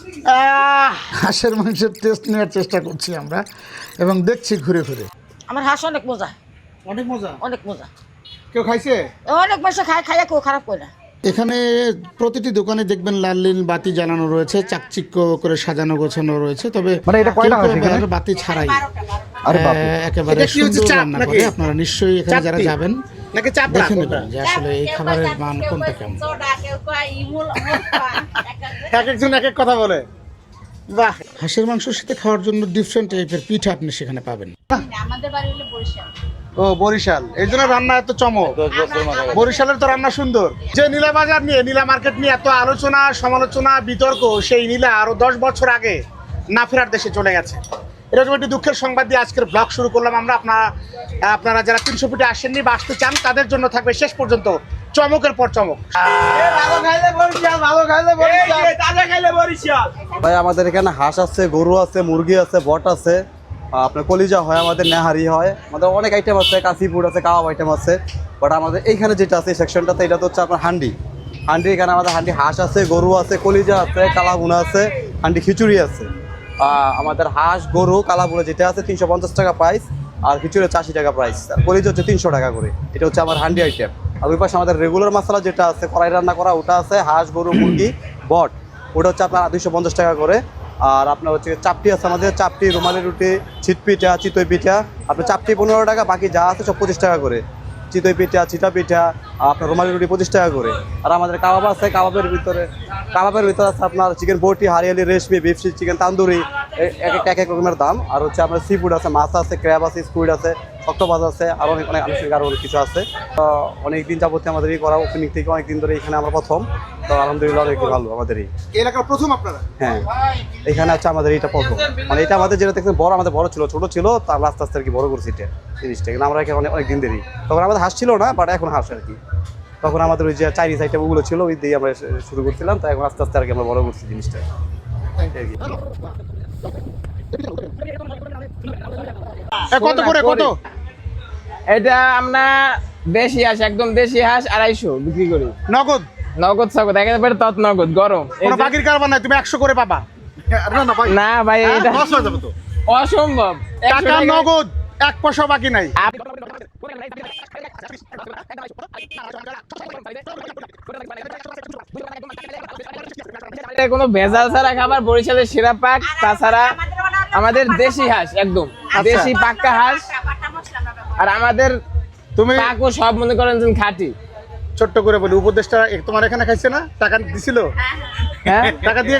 আহ, হাঁসের মাংসের টেস্ট নেওয়ার চেষ্টা করছি আমরা এবং দেখছি ঘুরে ঘুরে। আমার হাঁস অনেক মজা। অনেক মজা? অনেক মজা। কেউ খাইছে? অনেক মাসে খায় খাইয়া কেউ খারাপ করে না। এখানে প্রতিটি দোকানে দেখবেন লাল নীল বাতি জ্বালানো রয়েছে চাকচিক্য করে সাজানো গোছানো রয়েছে তবে মানে এটা কয়টা বাতি ছাড়াই। আরে বাপরে। আহ, একেবারে এটা কি হচ্ছে সুন্দর রান্না করে আপনারা নিশ্চয়ই এখানে যারা যাবেন নাকি দেখে নেবেন যে আসলে এই খাবারের মান কোনটা কেমন? এক একজন এক এক কথা বলে। বাহ। হাঁসের মাংসের সাথে খাওয়ার জন্য ডিফারেন্ট টাইপের পিঠা আপনি সেখানে পাবেন। আমাদের বাড়ি হলো বরিশাল। ও বরিশাল। এই জন্য রান্না এত চমক। বরিশালের তো রান্না সুন্দর। যে নীলা বাজার নিয়ে নীলা মার্কেট নিয়ে এত আলোচনা সমালোচনা বিতর্ক সেই নীলা আরও দশ বছর আগে না ফেরার দেশে চলে গেছে। এরকম একটি দুঃখের সংবাদ দিয়ে আজকের ব্লগ শুরু করলাম। আমরা আপনারা আপনারা যারা তিনশো ফুটে আসেননি বা আসতে চান তাদের জন্য থাকবে শেষ পর্যন্ত চমকের পর চমক। ভাই আমাদের এখানে হাঁস আছে গরু আছে মুরগি আছে বট আছে। আপনার কলিজা হয় আমাদের নেহারি হয়। আমাদের অনেক আইটেম আছে কাশিপুর আছে কাবাব আইটেম আছে। বাট আমাদের এইখানে যেটা আছে সেকশনটাতে এটা তো হচ্ছে আপনার হান্ডি। হান্ডি এখানে আমাদের হান্ডি হাঁস আছে গরু আছে কলিজা আছে কালাগুনা আছে হান্ডি খিচুড়ি আছে। আমাদের হাঁস, গরু কালাগুনা যেটা আছে, তিনশো পঞ্চাশ টাকা প্রাইস আর খিচুড়ি হচ্ছে আশি টাকা প্রাইস আর কলিজা হচ্ছে তিনশো টাকা করে। এটা হচ্ছে আমার হান্ডি আইটেম আর ওই পাশে আমাদের রেগুলার মশলা যেটা আছে, কড়াই রান্না করা, ওটা আছে হাঁস, গরু, মুরগি, বট। ওটা হচ্ছে আপনার দুইশো পঞ্চাশ টাকা করে। আর আপনার হচ্ছে চাপটি আছে আমাদের, চাপটি, রুমালি রুটি ছিট পিঠা চিতই পিঠা। আপনার চাপটি পনেরো টাকা, বাকি যা আছে সব পঁচিশ টাকা করে। চিতই পিঠা, চিতা পিঠা, আপনার রুমালি রুটি পঁচিশ টাকা করে। আর আমাদের কাবাব আছে, কাবাবের ভিতরে কাবাবের ভিতরে আছে আপনার চিকেন বটি, হারিয়ালি রেশমি বিফসি চিকেন তান্দুরি এক এক রকমের দাম। আর হচ্ছে আপনার সি ফুড আছে, মাছ আছে ক্র্যাব আছে স্কুইড আছে। অক্টোপাস আছে আর অনেক অনেক আনুষ্ঠানিক আরও অনেক কিছু আছে। তো অনেক দিন যাবতীয় আমাদের এই করা ওপেনিং থেকে অনেক দিন ধরে এখানে আমরা প্রথম। তো আলহামদুলিল্লাহ অনেক ভালো আমাদের এই। এলাকার প্রথম আপনারা? হ্যাঁ। এখানে হচ্ছে আমাদের এটা প্রথম। মানে এটা আমাদের যেটা দেখছেন বড় আমাদের বড় ছিল ছোট ছিল তার আস্তে আস্তে আর কি বড় করছি এটা জিনিসটা। কিন্তু আমরা এখানে অনেক দিন দেরি তখন আমাদের হাঁস ছিল না বাট এখন হাঁস আর কি। তখন আমাদের ওই যে চাইনিজ আইটেম ওগুলো ছিল ওই দিয়ে আমরা শুরু করছিলাম তো এখন আস্তে আস্তে আর কি আমরা বড় করছি জিনিসটা। কত করে কত? এটা আমরা দেশি হাঁস একদম দেশি হাঁস আড়াইশো বিক্রি করি। নগদ? নগদ সকদ একেবারে তৎ নগদ গরম। কোনো বাকির কারবার নাই তুমি একশো করে পাবা। না না ভাই। এটা হয়ে যাবে তো। অসম্ভব। টাকা নগদ এক পয়সা বাকি নাই। এটা কোনো ভেজাল ছাড়া খাবার বরিশালের সেরা পাক তাছাড়া আমাদের দেশি হাঁস একদম। দেশি পাক্কা হাঁস আর আমাদের তুমি কাকু সব মনে করেন যে খাঁটি। ছোট্ট করে বলি উপদেশটা তোমার এখানে খাইছে না? টাকা দিছিল? হ্যাঁ? টাকা দিয়ে